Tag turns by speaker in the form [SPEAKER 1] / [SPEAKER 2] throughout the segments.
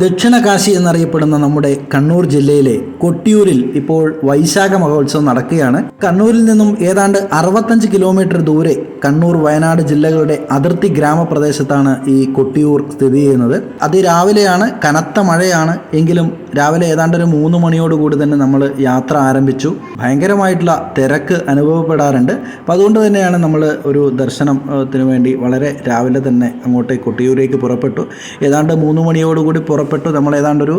[SPEAKER 1] ദക്ഷിണ കാശി എന്നറിയപ്പെടുന്ന നമ്മുടെ കണ്ണൂർ ജില്ലയിലെ കൊട്ടിയൂരിൽ ഇപ്പോൾ വൈശാഖ മഹോത്സവം നടക്കുകയാണ്. കണ്ണൂരിൽ നിന്നും ഏതാണ്ട് അറുപത്തഞ്ച് കിലോമീറ്റർ ദൂരെ കണ്ണൂർ വയനാട് ജില്ലകളുടെ അതിർത്തി ഗ്രാമപ്രദേശത്താണ് ഈ കൊട്ടിയൂർ സ്ഥിതി ചെയ്യുന്നത്. അതിരാവിലെയാണ് കനത്ത മഴയാണ്. എങ്കിലും രാവിലെ ഏതാണ്ട് ഒരു മൂന്ന് മണിയോടുകൂടി തന്നെ നമ്മൾ യാത്ര ആരംഭിച്ചു. ഭയങ്കരമായിട്ടുള്ള തിരക്ക് അനുഭവപ്പെടാറുണ്ട്. അപ്പോൾ അതുകൊണ്ട് തന്നെയാണ് നമ്മൾ ഒരു ദർശനത്തിന് വേണ്ടി വളരെ രാവിലെ തന്നെ അങ്ങോട്ട് കൊട്ടിയൂരേക്ക് പുറപ്പെട്ടു. ഏതാണ്ട് മൂന്ന് മണിയോടുകൂടി പുറപ്പെട്ടു. നമ്മൾ ഏതാണ്ട് ഒരു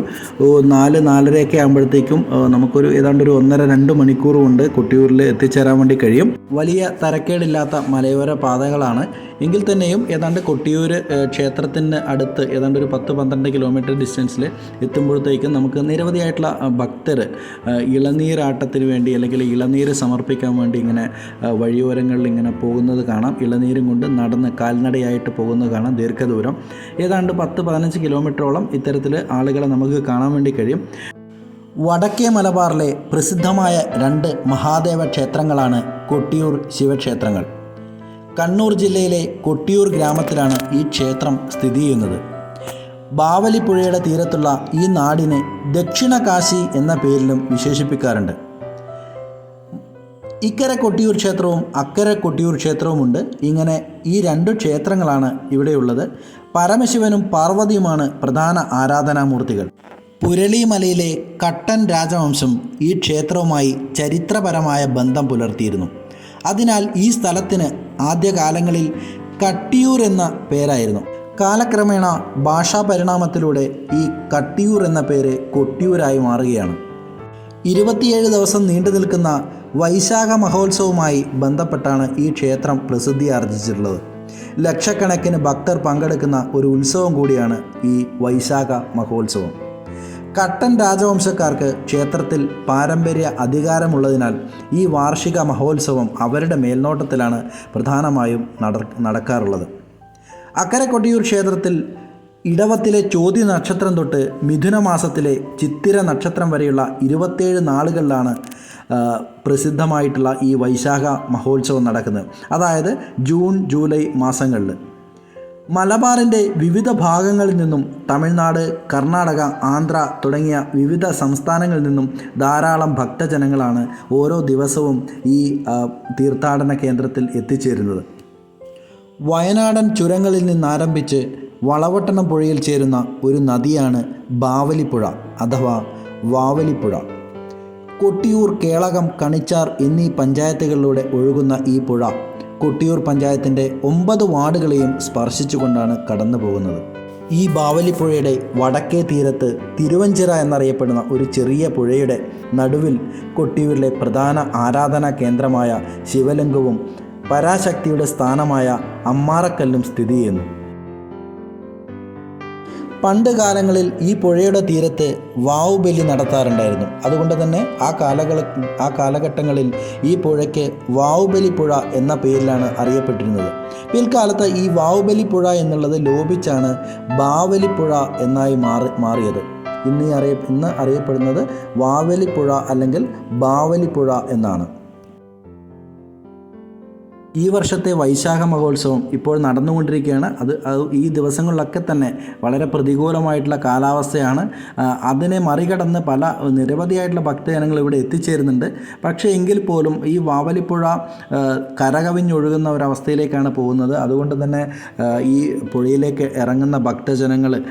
[SPEAKER 1] നാല് നാലരയൊക്കെ ആകുമ്പോഴത്തേക്കും നമുക്കൊരു ഏതാണ്ട് ഒരു ഒന്നര രണ്ട് മണിക്കൂർ കൊണ്ട് കൊട്ടിയൂരിൽ എത്തിച്ചേരാൻ വേണ്ടി കഴിയും. വലിയ തരക്കേടില്ലാത്ത മലയോര പാതകളാണ്. എങ്കിൽ തന്നെയും ഏതാണ്ട് കൊട്ടിയൂർ ക്ഷേത്രത്തിന്റെ അടുത്ത് ഏതാണ്ട് ഒരു പത്ത് പന്ത്രണ്ട് കിലോമീറ്റർ ഡിസ്റ്റൻസിൽ എത്തുമ്പോഴത്തേക്കും നമുക്ക് നിരവധിയായിട്ടുള്ള ഭക്തർ ഇളനീരാട്ടത്തിന് വേണ്ടി അല്ലെങ്കിൽ ഇളനീര് സമർപ്പിക്കാൻ വേണ്ടി ഇങ്ങനെ വഴിയോരങ്ങളിൽ ഇങ്ങനെ പോകുന്നത് കാണാം. ഇളനീരും കൊണ്ട് നടന്ന് കാൽനടയായിട്ട് പോകുന്നത് കാണാം ദീർഘദൂരം. ഏതാണ്ട് പത്ത് പതിനഞ്ച് കിലോമീറ്ററോളം ഇത്തരത്തിൽ ആളുകളെ നമുക്ക് കാണാൻ വേണ്ടി കഴിയും. വടക്കേ മലബാറിലെ പ്രസിദ്ധമായ രണ്ട് മഹാദേവ ക്ഷേത്രങ്ങളാണ് കൊട്ടിയൂർ ശിവക്ഷേത്രങ്ങൾ. കണ്ണൂർ ജില്ലയിലെ കൊട്ടിയൂർ ഗ്രാമത്തിലാണ് ഈ ക്ഷേത്രം സ്ഥിതി ചെയ്യുന്നത്. ബാവലിപ്പുഴയുടെ തീരത്തുള്ള ഈ നാടിനെ ദക്ഷിണ കാശി എന്ന പേരിലും വിശേഷിപ്പിക്കാറുണ്ട്. ഇക്കര കൊട്ടിയൂർ ക്ഷേത്രവും അക്കരെ കൊട്ടിയൂർ ക്ഷേത്രവുമുണ്ട് ഇങ്ങനെ ഈ രണ്ട് ക്ഷേത്രങ്ങളാണ് ഇവിടെയുള്ളത്. പരമശിവനും പാർവതിയുമാണ് പ്രധാന ആരാധനാമൂർത്തികൾ. പുരളിമലയിലെ കട്ടൻ രാജവംശം ഈ ക്ഷേത്രവുമായി ചരിത്രപരമായ ബന്ധം പുലർത്തിയിരുന്നു. അതിനാൽ ഈ സ്ഥലത്തിന് ആദ്യകാലങ്ങളിൽ കട്ടിയൂർ എന്ന പേരായിരുന്നു. കാലക്രമേണ ഭാഷാ പരിണാമത്തിലൂടെ ഈ കട്ടിയൂർ എന്ന പേര് കൊട്ടിയൂരായി മാറുകയാണ്. ഇരുപത്തിയേഴ് ദിവസം നീണ്ടു നിൽക്കുന്ന വൈശാഖ മഹോത്സവവുമായി ബന്ധപ്പെട്ടാണ് ഈ ക്ഷേത്രം പ്രസിദ്ധി ആർജിച്ചിട്ടുള്ളത്. ലക്ഷക്കണക്കിന് ഭക്തർ പങ്കെടുക്കുന്ന ഒരു ഉത്സവം കൂടിയാണ് ഈ വൈശാഖ മഹോത്സവം. കട്ടൻ രാജവംശക്കാർക്ക് ക്ഷേത്രത്തിൽ പാരമ്പര്യ അധികാരമുള്ളതിനാൽ ഈ വാർഷിക മഹോത്സവം അവരുടെ മേൽനോട്ടത്തിലാണ് പ്രധാനമായും നട നടക്കാറുള്ളത്. അക്കരെ കൊട്ടിയൂർ ക്ഷേത്രത്തിൽ ഇടവത്തിലെ ചോദ്യ നക്ഷത്രം തൊട്ട് മിഥുന മാസത്തിലെ ചിത്തിര നക്ഷത്രം വരെയുള്ള ഇരുപത്തേഴ് നാളുകളിലാണ് പ്രസിദ്ധമായിട്ടുള്ള ഈ വൈശാഖ മഹോത്സവം നടക്കുന്നത്. അതായത് ജൂൺ ജൂലൈ മാസങ്ങളിൽ. മലബാറിന്റെ വിവിധ ഭാഗങ്ങളിൽ നിന്നും തമിഴ്നാട് കർണാടക ആന്ധ്ര തുടങ്ങിയ വിവിധ സംസ്ഥാനങ്ങളിൽ നിന്നും ധാരാളം ഭക്തജനങ്ങളാണ് ഓരോ ദിവസവും ഈ തീർത്ഥാടന കേന്ദ്രത്തിൽ എത്തിച്ചേരുന്നത്. വയനാടൻ ചുരങ്ങളിൽ നിന്നാരംഭിച്ച് വളവട്ടണം പുഴയിൽ ചേരുന്ന ഒരു നദിയാണ് ബാവലിപ്പുഴ അഥവാ വാവലിപ്പുഴ. കൊട്ടിയൂർ കേളകം കണിച്ചാർ എന്നീ പഞ്ചായത്തുകളിലൂടെ ഒഴുകുന്ന ഈ പുഴ കൊട്ടിയൂർ പഞ്ചായത്തിന്റെ ഒമ്പത് വാർഡുകളെയും സ്പർശിച്ചുകൊണ്ടാണ് കടന്നു പോകുന്നത്. ഈ ബാവലിപ്പുഴയുടെ വടക്കേ തീരത്ത് തിരുവഞ്ചിറ എന്നറിയപ്പെടുന്ന ഒരു ചെറിയ പുഴയുടെ നടുവിൽ കൊട്ടിയൂരിലെ പ്രധാന ആരാധനാ കേന്ദ്രമായ ശിവലിംഗവും പരാശക്തിയുടെ സ്ഥാനമായ അമ്മാറക്കല്ലും സ്ഥിതി ചെയ്യുന്നു. പണ്ട് കാലങ്ങളിൽ ഈ പുഴയുടെ തീരത്ത് വാവുബലി നടത്താറുണ്ടായിരുന്നു. അതുകൊണ്ട് തന്നെ ആ കാലകൾ ആ കാലഘട്ടങ്ങളിൽ ഈ പുഴയ്ക്ക് വാവുബലി പുഴ എന്ന പേരിലാണ് അറിയപ്പെട്ടിരുന്നത്. പിൽക്കാലത്ത് ഈ വാവുബലി പുഴ എന്നുള്ളത് ലോപിച്ചാണ് ബാവലിപ്പുഴ എന്നായി മാറി മാറിയത്. ഇന്ന് അറിയ ഇന്ന് അറിയപ്പെടുന്നത് വാവലിപ്പുഴ അല്ലെങ്കിൽ ബാവലിപ്പുഴ എന്നാണ്. ഈ വർഷത്തെ വൈശാഖ മഹോത്സവം ഇപ്പോൾ നടന്നുകൊണ്ടിരിക്കുകയാണ്. അത് ഈ ദിവസങ്ങളിലൊക്കെ തന്നെ വളരെ പ്രതികൂലമായിട്ടുള്ള കാലാവസ്ഥയാണ്. അതിനെ മറികടന്ന് പല നിരവധിയായിട്ടുള്ള ഭക്തജനങ്ങൾ ഇവിടെ എത്തിച്ചേരുന്നുണ്ട്. പക്ഷേ എങ്കിൽ പോലും ഈ വാവലിപ്പുഴ കരകവിഞ്ഞൊഴുകുന്ന ഒരവസ്ഥയിലേക്കാണ് പോകുന്നത്. അതുകൊണ്ട് തന്നെ ഈ പുഴയിലേക്ക് ഇറങ്ങുന്ന ഭക്തജനങ്ങൾ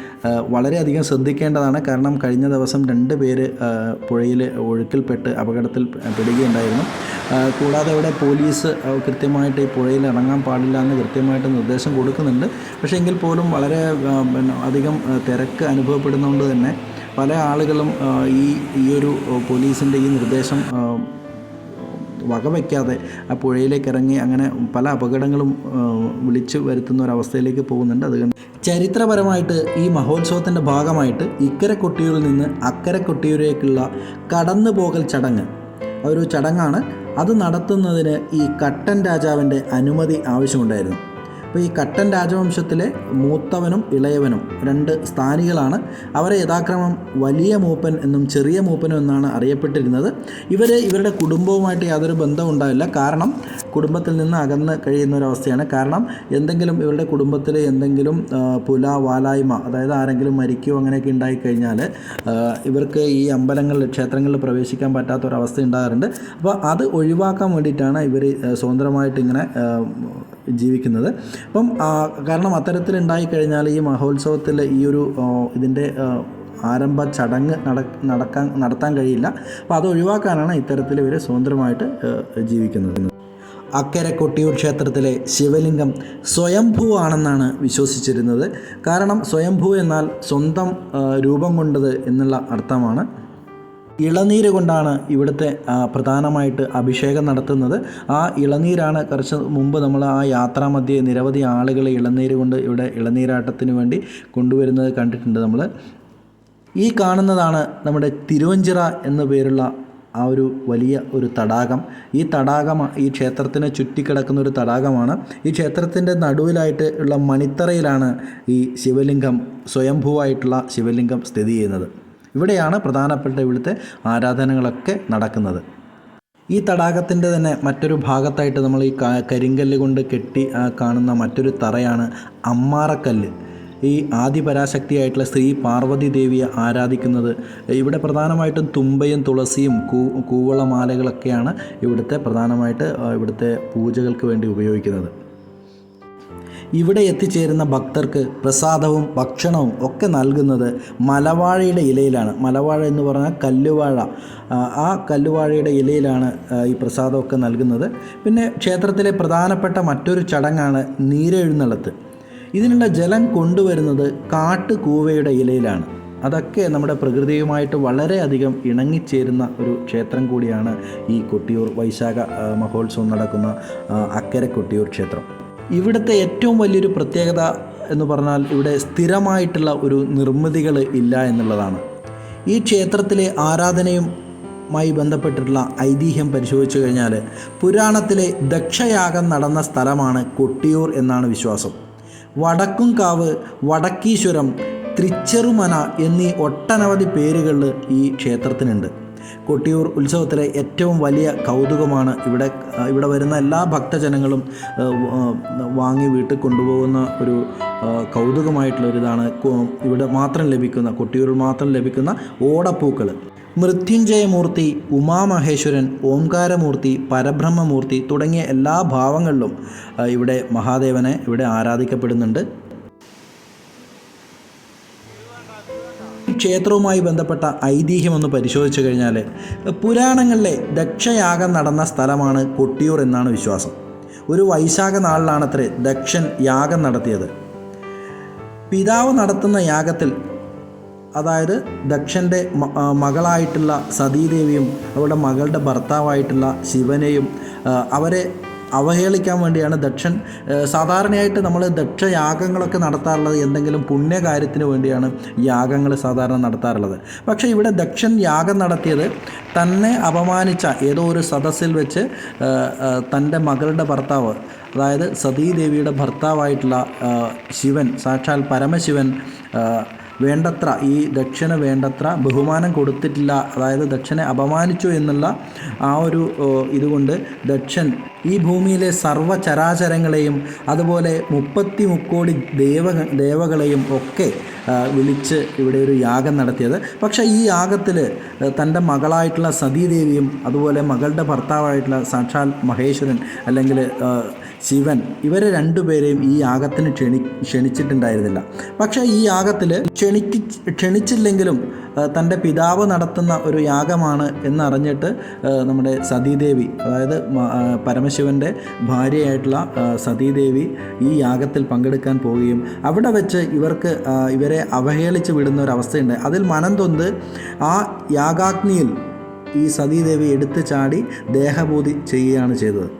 [SPEAKER 1] വളരെയധികം ശ്രദ്ധിക്കേണ്ടതാണ്. കാരണം കഴിഞ്ഞ ദിവസം രണ്ട് പേര് പുഴയിൽ ഒഴുക്കിൽപ്പെട്ട് അപകടത്തിൽ പെടുകയുണ്ടായിരുന്നു. കൂടാതെ ഇവിടെ പോലീസ് ആ, കൃത്യമായിട്ട് ഈ പുഴയിൽ ഇറങ്ങാൻ പാടില്ല എന്ന് കൃത്യമായിട്ട് നിർദ്ദേശം കൊടുക്കുന്നുണ്ട്. പക്ഷേ എങ്കിൽ പോലും വളരെ പിന്നെ അധികം തിരക്ക് അനുഭവപ്പെടുന്നതുകൊണ്ട് തന്നെ പല ആളുകളും ഈ ഈ ഒരു പോലീസിന്റെ ഈ നിർദ്ദേശം വകവയ്ക്കാതെ ആ പുഴയിലേക്ക് ഇറങ്ങി അങ്ങനെ പല അപകടങ്ങളും വിളിച്ചു വരുത്തുന്ന ഒരവസ്ഥയിലേക്ക് പോകുന്നുണ്ട്. അത് ചരിത്രപരമായിട്ട് ഈ മഹോത്സവത്തിന്റെ ഭാഗമായിട്ട് ഇക്കരെ കൊട്ടിയൂരിൽ നിന്ന് അക്കരെ കൊട്ടിയൂരേക്കുള്ള കടന്നുപോകൽ ചടങ്ങ്. ഒരു ചടങ്ങാണ്. അത് നടത്തുന്നതിന് ഈ കട്ടൻ രാജാവിന്റെ അനുമതി ആവശ്യമുണ്ടായിരുന്നു. അപ്പോൾ ഈ കട്ടൻ രാജവംശത്തിലെ മൂത്തവനും ഇളയവനും രണ്ട് സ്ഥാനികളാണ്. അവരെ യഥാക്രമം വലിയ മൂപ്പൻ എന്നും ചെറിയ മൂപ്പനും എന്നാണ് അറിയപ്പെട്ടിരുന്നത്. ഇവർ ഇവരുടെ കുടുംബവുമായിട്ട് യാതൊരു ബന്ധവും ഉണ്ടാവില്ല. കാരണം കുടുംബത്തിൽ നിന്ന് അകന്ന് കഴിയുന്ന ഒരവസ്ഥയാണ് കാരണം എന്തെങ്കിലും ഇവരുടെ കുടുംബത്തിൽ എന്തെങ്കിലും പുല വാലായ്മ അതായത് ആരെങ്കിലും മരിക്കുകയോ അങ്ങനെയൊക്കെ ഉണ്ടായിക്കഴിഞ്ഞാൽ ഇവർക്ക് ഈ അമ്പലങ്ങളിൽ ക്ഷേത്രങ്ങളിൽ പ്രവേശിക്കാൻ പറ്റാത്തൊരവസ്ഥ ഉണ്ടാകാറുണ്ട്. അപ്പോൾ അത് ഒഴിവാക്കാൻ വേണ്ടിയിട്ടാണ് ഇവർ സ്വതന്ത്രമായിട്ട് ഇങ്ങനെ ജീവിക്കുന്നത്. അപ്പം കാരണം അത്തരത്തിലുണ്ടായി കഴിഞ്ഞാൽ ഈ മഹോത്സവത്തിൽ ഈ ഒരു ഇതിന്റെ ആരംഭ ചടങ്ങ് നട നടക്കാൻ നടത്താൻ കഴിയില്ല. അപ്പോൾ അത് ഒഴിവാക്കാനാണ് ഇത്തരത്തിൽ ഇവർ സ്വതന്ത്രമായിട്ട് ജീവിക്കുന്നത്. അക്കരെ കൊട്ടിയൂർ ക്ഷേത്രത്തിലെ ശിവലിംഗം സ്വയംഭൂവാണെന്നാണ് വിശ്വസിച്ചിരുന്നത്. കാരണം സ്വയംഭൂ എന്നാൽ സ്വന്തം രൂപം കൊണ്ടത് എന്നുള്ള അർത്ഥമാണ്. ഇളനീര് കൊണ്ടാണ് ഇവിടുത്തെ പ്രധാനമായിട്ട് അഭിഷേകം നടത്തുന്നത്. ആ ഇളനീരാണ് കുറച്ച് മുമ്പ് നമ്മൾ ആ യാത്രാമധ്യേ നിരവധി ആളുകളെ ഇളനീര് കൊണ്ട് ഇവിടെ ഇളനീരാട്ടത്തിന് വേണ്ടി കൊണ്ടുവരുന്നത് കണ്ടിട്ടുണ്ട് നമ്മൾ. ഈ കാണുന്നതാണ് നമ്മുടെ തിരുവഞ്ചിറ എന്ന പേരുള്ള ആ ഒരു വലിയ ഒരു തടാകം. ഈ തടാകം ഈ ക്ഷേത്രത്തിനെ ചുറ്റിക്കിടക്കുന്ന ഒരു തടാകമാണ്. ഈ ക്ഷേത്രത്തിന്റെ നടുവിലായിട്ട് ഉള്ള മണിത്തറയിലാണ് ഈ ശിവലിംഗം സ്വയംഭൂവായിട്ടുള്ള ശിവലിംഗം സ്ഥിതി ചെയ്യുന്നത്. ഇവിടെയാണ് പ്രധാനപ്പെട്ട ഇവിടുത്തെ ആരാധനകളൊക്കെ നടക്കുന്നത്. ഈ തടാകത്തിന്റെ തന്നെ മറ്റൊരു ഭാഗത്തായിട്ട് നമ്മൾ ഈ കരിങ്കല്ല് കൊണ്ട് കെട്ടി കാണുന്ന മറ്റൊരു തറയാണ് അമ്മാറക്കല്ല്. ഈ ആദിപരാശക്തിയായിട്ടുള്ള ശ്രീ പാർവതി ദേവിയെ ആരാധിക്കുന്നത് ഇവിടെ പ്രധാനമായിട്ടും തുമ്പയും തുളസിയും കൂ കൂവളമാലകളൊക്കെയാണ് ഇവിടുത്തെ പ്രധാനമായിട്ട് ഇവിടുത്തെ പൂജകൾക്ക് വേണ്ടി ഉപയോഗിക്കുന്നത്. ഇവിടെ എത്തിച്ചേരുന്ന ഭക്തർക്ക് പ്രസാദവും ഭക്ഷണവും ഒക്കെ നൽകുന്നത് മലവാഴയുടെ ഇലയിലാണ്. മലവാഴ എന്ന് പറഞ്ഞാൽ കല്ലുവാഴ. ആ, കല്ലുവാഴയുടെ ഇലയിലാണ് ഈ പ്രസാദമൊക്കെ നൽകുന്നത്. പിന്നെ ക്ഷേത്രത്തിലെ പ്രധാനപ്പെട്ട മറ്റൊരു ചടങ്ങാണ് നീരെഴുന്നള്ളത്ത്. ഇതിനുള്ള ജലം കൊണ്ടുവരുന്നത് കാട്ടുകൂവയുടെ ഇലയിലാണ്. അതൊക്കെ നമ്മുടെ പ്രകൃതിയുമായിട്ട് വളരെയധികം ഇണങ്ങിച്ചേരുന്ന ഒരു ക്ഷേത്രം കൂടിയാണ് ഈ കൊട്ടിയൂർ വൈശാഖ മഹോത്സവം നടക്കുന്ന അക്കരെ കൊട്ടിയൂർ ക്ഷേത്രം. ഇവിടുത്തെ ഏറ്റവും വലിയൊരു പ്രത്യേകത എന്ന് പറഞ്ഞാൽ ഇവിടെ സ്ഥിരമായിട്ടുള്ള ഒരു നിർമ്മിതികൾ ഇല്ല എന്നുള്ളതാണ്. ഈ ക്ഷേത്രത്തിലെ ആരാധനയുമായി ബന്ധപ്പെട്ടിട്ടുള്ള ഐതിഹ്യം പരിശോധിച്ചു കഴിഞ്ഞാൽ പുരാണത്തിലെ ദക്ഷയാഗം നടന്ന സ്ഥലമാണ് കൊട്ടിയൂർ എന്നാണ് വിശ്വാസം. വടക്കുംകാവ് വടക്കീശ്വരം തൃച്ചെറുമന എന്നീ ഒട്ടനവധി പേരുകളിൽ ഈ ക്ഷേത്രത്തിനുണ്ട്. കൊട്ടിയൂർ ഉത്സവത്തിലെ ഏറ്റവും വലിയ കൗതുകമാണ് ഇവിടെ ഇവിടെ വരുന്ന എല്ലാ ഭക്തജനങ്ങളും വാങ്ങി വീട്ടിൽ കൊണ്ടുപോകുന്ന ഒരു കൗതുകമായിട്ടുള്ള ഒരിതാണ് ഇവിടെ മാത്രം ലഭിക്കുന്ന കൊട്ടിയൂരിൽ മാത്രം ലഭിക്കുന്ന ഓടപ്പൂക്കൾ. മൃത്യുഞ്ജയമൂർത്തി ഉമാമഹേശ്വരൻ ഓംകാരമൂർത്തി പരബ്രഹ്മമൂർത്തി തുടങ്ങിയ എല്ലാ ഭാവങ്ങളിലും ഇവിടെ മഹാദേവനെ ഇവിടെ ആരാധിക്കപ്പെടുന്നുണ്ട്. ക്ഷേത്രവുമായി ബന്ധപ്പെട്ട ഐതിഹ്യം ഒന്ന് പരിശോധിച്ചു കഴിഞ്ഞാൽ പുരാണങ്ങളിലെ ദക്ഷയാഗം നടന്ന സ്ഥലമാണ് കൊട്ടിയൂർ എന്നാണ് വിശ്വാസം. ഒരു വൈശാഖ നാളിലാണത്രേ ദക്ഷൻ യാഗം നടത്തിയത്. പിതാവ് നടത്തുന്ന യാഗത്തിൽ അതായത് ദക്ഷന്റെ മകളായിട്ടുള്ള സതീദേവിയും അവരുടെ മകളുടെ ഭർത്താവായിട്ടുള്ള ശിവനെയും അവരെ അവഹേളിക്കാൻ വേണ്ടിയാണ് ദക്ഷൻ. സാധാരണയായിട്ട് നമ്മൾ ദക്ഷയാഗങ്ങളൊക്കെ നടത്താറുള്ളത് എന്തെങ്കിലും പുണ്യകാര്യത്തിന് വേണ്ടിയാണ് യാഗങ്ങൾ സാധാരണ നടത്താറുള്ളത്. പക്ഷേ ഇവിടെ ദക്ഷൻ യാഗം നടത്തിയത് തന്നെ അപമാനിച്ച ഏതോ ഒരു സദസ്സിൽ വെച്ച് തന്റെ മകളുടെ ഭർത്താവ് അതായത് സതീദേവിയുടെ ഭർത്താവായിട്ടുള്ള ശിവൻ സാക്ഷാൽ പരമശിവൻ വേണ്ടത്ര ഈ ദക്ഷന് വേണ്ടത്ര ബഹുമാനം കൊടുത്തിട്ടില്ല അതായത് ദക്ഷനെ അപമാനിച്ചു എന്നുള്ള ആ ഒരു ഇതുകൊണ്ട് ദക്ഷൻ ഈ ഭൂമിയിലെ സർവചരാചരങ്ങളെയും അതുപോലെ മുപ്പത്തി മുക്കോടി ദേവ ദേവകളെയും ഒക്കെ വിളിച്ച് ഇവിടെ ഒരു യാഗം നടത്തിയത്. പക്ഷേ ഈ യാഗത്തിൽ തന്റെ മകളായിട്ടുള്ള സതീദേവിയും അതുപോലെ മകളുടെ ഭർത്താവായിട്ടുള്ള സാക്ഷാൽ മഹേശ്വരൻ അല്ലെങ്കിൽ ശിവൻ. ഇവരെ രണ്ടുപേരെയും ഈ യാഗത്തിന് ക്ഷണി ക്ഷണിച്ചിട്ടുണ്ടായിരുന്നില്ല. പക്ഷേ ഈ യാഗത്തിൽ ക്ഷണിക്ക് ക്ഷണിച്ചില്ലെങ്കിലും തന്റെ പിതാവ് നടത്തുന്ന ഒരു യാഗമാണ് എന്നറിഞ്ഞിട്ട് നമ്മുടെ സതീദേവി അതായത് പരമശിവന്റെ ഭാര്യയായിട്ടുള്ള സതീദേവി ഈ യാഗത്തിൽ പങ്കെടുക്കാൻ പോവുകയും അവിടെ വെച്ച് ഇവർക്ക് ഇവരെ അവഹേളിച്ച് വിടുന്ന ഒരു അവസ്ഥയുണ്ട്. അതിൽ മനം തൊന്ന് ആ യാഗാഗ്നിയിൽ ഈ സതീദേവി എടുത്തു ചാടി ദേഹബോധി ചെയ്യുകയാണ് ചെയ്തത്.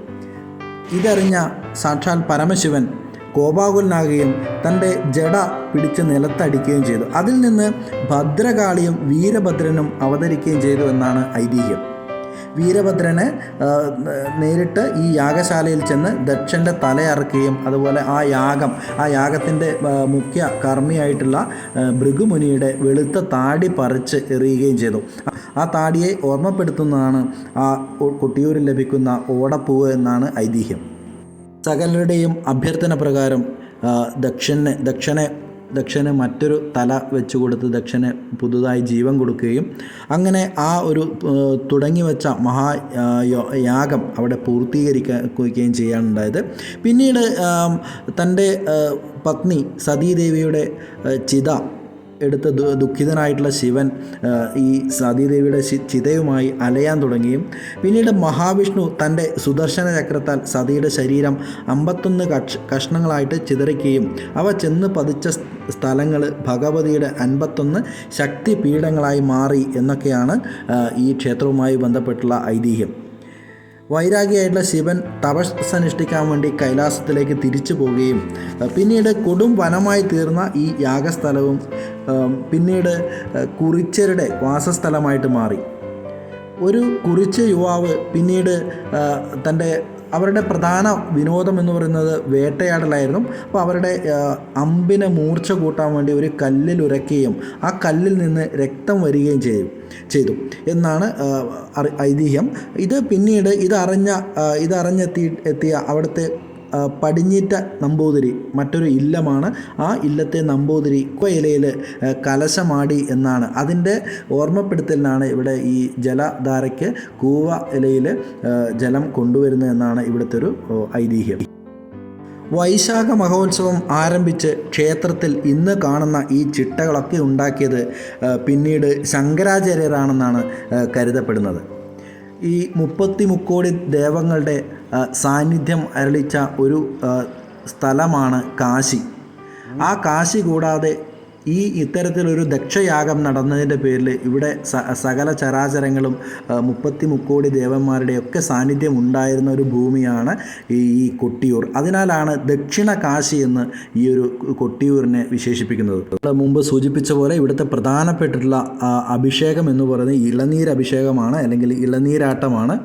[SPEAKER 1] ഇതറിഞ്ഞ സാക്ഷാൽ പരമശിവൻ കോപാകുലനാകുകയും തന്റെ ജട പിടിച്ച് നിലത്തടിക്കുകയും ചെയ്തു. അതിൽ നിന്ന് ഭദ്രകാളിയും വീരഭദ്രനും അവതരിക്കുകയും ചെയ്തു എന്നാണ് ഐതിഹ്യം. വീരഭദ്രനെ നേരിട്ട് ഈ യാഗശാലയിൽ ചെന്ന് ദക്ഷന്റെ തലയറക്കുകയും അതുപോലെ ആ യാഗം ആ യാഗത്തിന്റെ മുഖ്യ കർമ്മിയായിട്ടുള്ള ഭൃഗുമുനിയുടെ വെളുത്ത താടി പറിച്ച് എറിയുകയും ചെയ്തു. ആ താടിയെ ഓർമ്മപ്പെടുത്തുന്നതാണ് ആ കൊട്ടിയൂരിൽ ലഭിക്കുന്ന ഓടപ്പൂവ് എന്നാണ് ഐതിഹ്യം. സകലരുടെയും അഭ്യർത്ഥന പ്രകാരം ദക്ഷനെ ദക്ഷന് ദക്ഷനെ മറ്റൊരു തല വെച്ച് കൊടുത്ത് ദക്ഷന് പുതുതായി ജീവൻ കൊടുക്കുകയും അങ്ങനെ ആ ഒരു തുടങ്ങി വെച്ച മഹാ യാഗം അവിടെ പൂർത്തീകരിക്കുകയും ചെയ്യാനുണ്ടായത്. പിന്നീട് തന്റെ പത്നി സതീദേവിയുടെ ചിത എടുത്ത് ദുഃഖിതനായിട്ടുള്ള ശിവൻ ഈ സതീദേവിയുടെ ചിതയുമായി അലയാൻ തുടങ്ങിയും പിന്നീട് മഹാവിഷ്ണു തന്റെ സുദർശന ചക്രത്താൽ സതിയുടെ ശരീരം അമ്പത്തൊന്ന് കക്ഷ കഷ്ണങ്ങളായിട്ട് ചിതറിക്കുകയും അവ ചെന്ന് പതിച്ച സ്ഥലങ്ങൾ ഭഗവതിയുടെ അൻപത്തൊന്ന് ശക്തി പീഠങ്ങളായി മാറി എന്നൊക്കെയാണ് ഈ ക്ഷേത്രവുമായി ബന്ധപ്പെട്ടുള്ള ഐതിഹ്യം. വൈരാഗിയായിട്ടുള്ള ശിവൻ തപസ് അനുഷ്ഠിക്കാൻ വേണ്ടി കൈലാസത്തിലേക്ക് തിരിച്ചു പോവുകയും പിന്നീട് കൊടും വനമായി തീർന്ന ഈ യാഗസ്ഥലവും പിന്നീട് കുറിച്ചരുടെ വാസസ്ഥലമായിട്ട് മാറി. ഒരു കുറിച്ച് യുവാവ് പിന്നീട് തന്റെ അവരുടെ പ്രധാന വിനോദം എന്ന് പറയുന്നത് വേട്ടയാടലായിരുന്നു. അപ്പോൾ അവരുടെ അമ്പിനെ മൂർച്ച കൂട്ടാൻ വേണ്ടി ഒരു കല്ലിൽ ഉരയ്ക്കുകയും ആ കല്ലിൽ നിന്ന് രക്തം വരികയും ചെയ്യും ചെയ്തു. എന്നാണ് ഐതിഹ്യം. ഇത് പിന്നീട് ഇതറിഞ്ഞ ഇതറിഞ്ഞെത്തി എത്തിയ അവിടുത്തെ പടിഞ്ഞിറ്റ നമ്പൂതിരി മറ്റൊരു ഇല്ലമാണ്. ആ ഇല്ലത്തെ നമ്പൂതിരി ഇലയിൽ കലശമാടി എന്നാണ്. അതിന്റെ ഓർമ്മപ്പെടുത്തലിനാണ് ഇവിടെ ഈ ജലധാരയ്ക്ക് കൂവ ഇലയിൽ ജലം കൊണ്ടുവരുന്നത് എന്നാണ് ഇവിടുത്തെ ഒരു ഐതിഹ്യം. വൈശാഖ മഹോത്സവം ആരംഭിച്ച് ക്ഷേത്രത്തിൽ ഇന്ന് കാണുന്ന ഈ ചിട്ടകളൊക്കെ ഉണ്ടാക്കിയത് പിന്നീട് ശങ്കരാചാര്യരാണെന്നാണ് കരുതപ്പെടുന്നത്. ഈ മുപ്പത്തി മുക്കോടി ദേവങ്ങളുടെ സാന്നിധ്യം അരളിച്ച ഒരു സ്ഥലമാണ് കാശി. ആ കാശി കൂടാതെ ഈ ഇത്തരത്തിലൊരു ദക്ഷയാഗം നടന്നതിന്റെ പേരിൽ ഇവിടെ സകല ചരാചരങ്ങളും മുപ്പത്തി മുക്കോടി ദേവന്മാരുടെയൊക്കെ സാന്നിധ്യം ഉണ്ടായിരുന്ന ഒരു ഭൂമിയാണ് ഈ കൊട്ടിയൂർ. അതിനാലാണ് ദക്ഷിണ കാശി എന്ന് ഈ ഒരു കൊട്ടിയൂരിനെ വിശേഷിപ്പിക്കുന്നത്. മുമ്പ് സൂചിപ്പിച്ച പോലെ ഇവിടുത്തെ പ്രധാനപ്പെട്ടിട്ടുള്ള അഭിഷേകം എന്ന് പറയുന്നത് ഇളനീരഭിഷേകമാണ് അല്ലെങ്കിൽ ഇളനീരാട്ടമാണ്.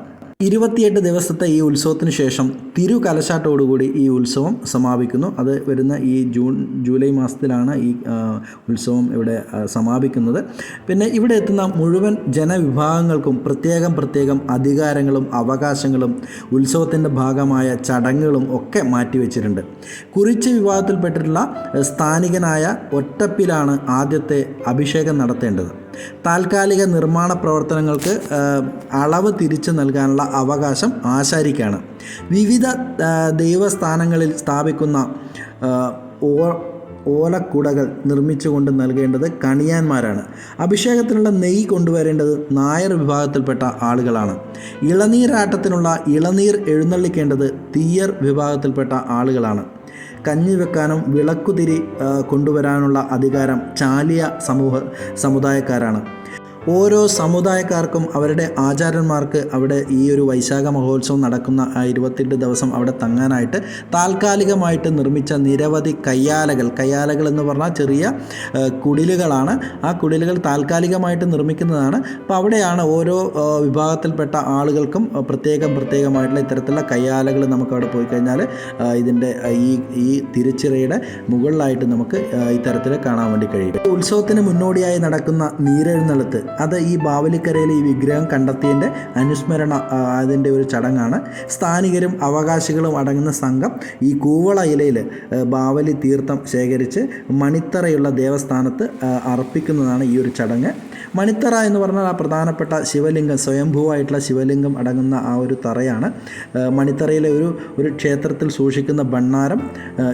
[SPEAKER 1] ഇരുപത്തിയെട്ട് ദിവസത്തെ ഈ ഉത്സവത്തിന് ശേഷം തിരു കലശാട്ടോടുകൂടി ഈ ഉത്സവം സമാപിക്കുന്നു. അത് വരുന്ന ഈ ജൂൺ ജൂലൈ മാസത്തിലാണ് ഈ ഉത്സവം ഇവിടെ സമാപിക്കുന്നത്. പിന്നെ ഇവിടെ എത്തുന്ന മുഴുവൻ ജനവിഭാഗങ്ങൾക്കും പ്രത്യേകം പ്രത്യേകം അധികാരങ്ങളും അവകാശങ്ങളും ഉത്സവത്തിന്റെ ഭാഗമായ ചടങ്ങുകളും ഒക്കെ മാറ്റിവെച്ചിട്ടുണ്ട്. കുറിച്ച് വിഭാഗത്തിൽപ്പെട്ടിട്ടുള്ള സ്ഥാനികനായ ഒറ്റപ്പിലാണ് ആദ്യത്തെ അഭിഷേകം നടത്തേണ്ടത്. താൽക്കാലിക നിർമ്മാണ പ്രവർത്തനങ്ങൾക്ക് അളവ് തിരിച്ചു നൽകാനുള്ള അവകാശം ആശാരിക്കാണ്. വിവിധ ദൈവസ്ഥാനങ്ങളിൽ സ്ഥാപിക്കുന്ന ഓലക്കുടകൾ നിർമ്മിച്ചുകൊണ്ട് നൽകേണ്ടത് കണിയാന്മാരാണ്. അഭിഷേകത്തിനുള്ള നെയ്യ് കൊണ്ടുവരേണ്ടത് നായർ വിഭാഗത്തിൽപ്പെട്ട ആളുകളാണ്. ഇളനീരാട്ടത്തിനുള്ള ഇളനീർ എഴുന്നള്ളിക്കേണ്ടത് തീയർ വിഭാഗത്തിൽപ്പെട്ട ആളുകളാണ്. കഞ്ഞി വെക്കാനും വിളക്കുതിരി കൊണ്ടുവരാനുള്ള അധികാരം ചാലിയ സമൂഹ സമുദായക്കാരാണ്. ഓരോ സമുദായക്കാർക്കും അവരുടെ ആചാര്യന്മാർക്ക് അവിടെ ഈ ഒരു വൈശാഖ മഹോത്സവം നടക്കുന്ന ആ ഇരുപത്തെട്ട് ദിവസം അവിടെ തങ്ങാനായിട്ട് താൽക്കാലികമായിട്ട് നിർമ്മിച്ച നിരവധി കയ്യാലകൾ. കയ്യാലകൾ എന്ന് പറഞ്ഞാൽ ചെറിയ കുടിലുകളാണ്. ആ കുടിലുകൾ താൽക്കാലികമായിട്ട് നിർമ്മിക്കുന്നതാണ്. അപ്പോൾ അവിടെയാണ് ഓരോ വിഭാഗത്തിൽപ്പെട്ട ആളുകൾക്കും പ്രത്യേകം പ്രത്യേകമായിട്ടുള്ള ഇത്തരത്തിലുള്ള കയ്യാലകൾ നമുക്ക് അവിടെ പോയി കഴിഞ്ഞാൽ ഇതിന്റെ ഈ ഈ തിരിച്ചിറയുടെ മുകളിലായിട്ട് നമുക്ക് ഇത്തരത്തിൽ കാണാൻ വേണ്ടി കഴിയും. ഉത്സവത്തിന് മുന്നോടിയായി നടക്കുന്ന നീരെഴുന്നള്ളത്ത്. അത് ഈ ബാവലിക്കരയിലെ ഈ വിഗ്രഹം കണ്ടെത്തിയതിന്റെ അനുസ്മരണ അതിന്റെ ഒരു ചടങ്ങാണ്. സ്ഥാനികരും അവകാശികളും അടങ്ങുന്ന സംഘം ഈ കൂവള ഇലയിൽ ബാവലി തീർത്ഥം ശേഖരിച്ച് മണിത്തറയുള്ള ദേവസ്ഥാനത്ത് അർപ്പിക്കുന്നതാണ് ഈ ഒരു ചടങ്ങ്. മണിത്തറ എന്ന് പറഞ്ഞാൽ ആ പ്രധാനപ്പെട്ട ശിവലിംഗം സ്വയംഭൂവായിട്ടുള്ള ശിവലിംഗം അടങ്ങുന്ന ആ ഒരു തറയാണ്. മണിത്തറയിലെ ഒരു ഒരു ക്ഷേത്രത്തിൽ സൂക്ഷിക്കുന്ന ഭണ്ണാരം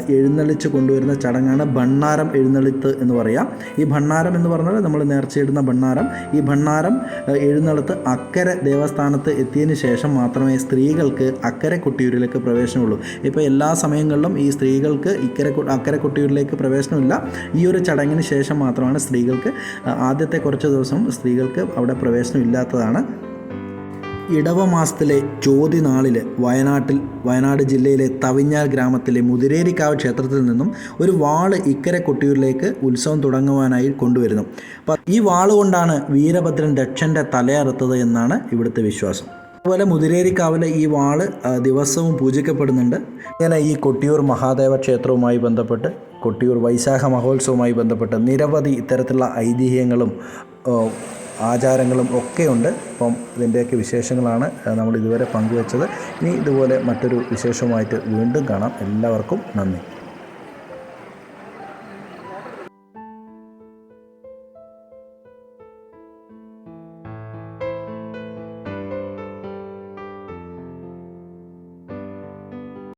[SPEAKER 1] എഴുന്നള്ളിച്ച് കൊണ്ടുവരുന്ന ചടങ്ങാണ് ഭണ്ണാരം എഴുന്നള്ളിത്ത് എന്ന് പറയാം. ഈ ഭണ്ണാരം എന്ന് പറഞ്ഞാൽ നമ്മൾ നേർച്ചയിടുന്ന ഭണ്ണാരം ഈ ഭണ്ണാരം എഴുന്നള്ളത്ത് അക്കരെ ദേവസ്ഥാനത്ത് എത്തിയതിന് ശേഷം മാത്രമേ സ്ത്രീകൾക്ക് അക്കരെ കൊട്ടിയൂരിലേക്ക് പ്രവേശനമുള്ളൂ. ഇപ്പോൾ എല്ലാ സമയങ്ങളിലും ഈ സ്ത്രീകൾക്ക് ഇക്കരെ അക്കരെ കൊട്ടിയൂരിലേക്ക് പ്രവേശനമില്ല. ഈ ഒരു ചടങ്ങിന് ശേഷം മാത്രമാണ് സ്ത്രീകൾക്ക് ആദ്യത്തെ കുറച്ച് ദിവസം സ്ത്രീകൾക്ക് അവിടെ പ്രവേശനം ഇല്ലാത്തതാണ്. ഇടവ മാസത്തിലെ ചോതി നാളിൽ വയനാട്ടിൽ വയനാട് ജില്ലയിലെ തവിഞ്ഞാൽ ഗ്രാമത്തിലെ മുതിരേരിക്കാവ് ക്ഷേത്രത്തിൽ നിന്നും ഒരു വാൾ ഇക്കരെ കൊട്ടിയൂരിലേക്ക് ഉത്സവം തുടങ്ങുവാനായി കൊണ്ടുവരുന്നു. അപ്പം ഈ വാൾ കൊണ്ടാണ് വീരഭദ്രൻ ദക്ഷന്റെ തലയറുത്തത് എന്നാണ് ഇവിടുത്തെ വിശ്വാസം. അതുപോലെ മുതിരേരിക്കാവിലെ ഈ വാൾ ദിവസവും പൂജിക്കപ്പെടുന്നുണ്ട്. ഇങ്ങനെ ഈ കൊട്ടിയൂർ മഹാദേവ ക്ഷേത്രവുമായി ബന്ധപ്പെട്ട് കൊട്ടിയൂർ വൈശാഖ മഹോത്സവവുമായി ബന്ധപ്പെട്ട് നിരവധി ഇത്തരത്തിലുള്ള ഐതിഹ്യങ്ങളും ആചാരങ്ങളും ഒക്കെയുണ്ട്. അപ്പം ഇതിന്റെയൊക്കെ വിശേഷങ്ങളാണ് നമ്മൾ ഇതുവരെ പങ്കുവച്ചത്. ഇനി ഇതുപോലെ മറ്റൊരു വിശേഷവുമായിട്ട് വീണ്ടും കാണാം. എല്ലാവർക്കും നന്ദി.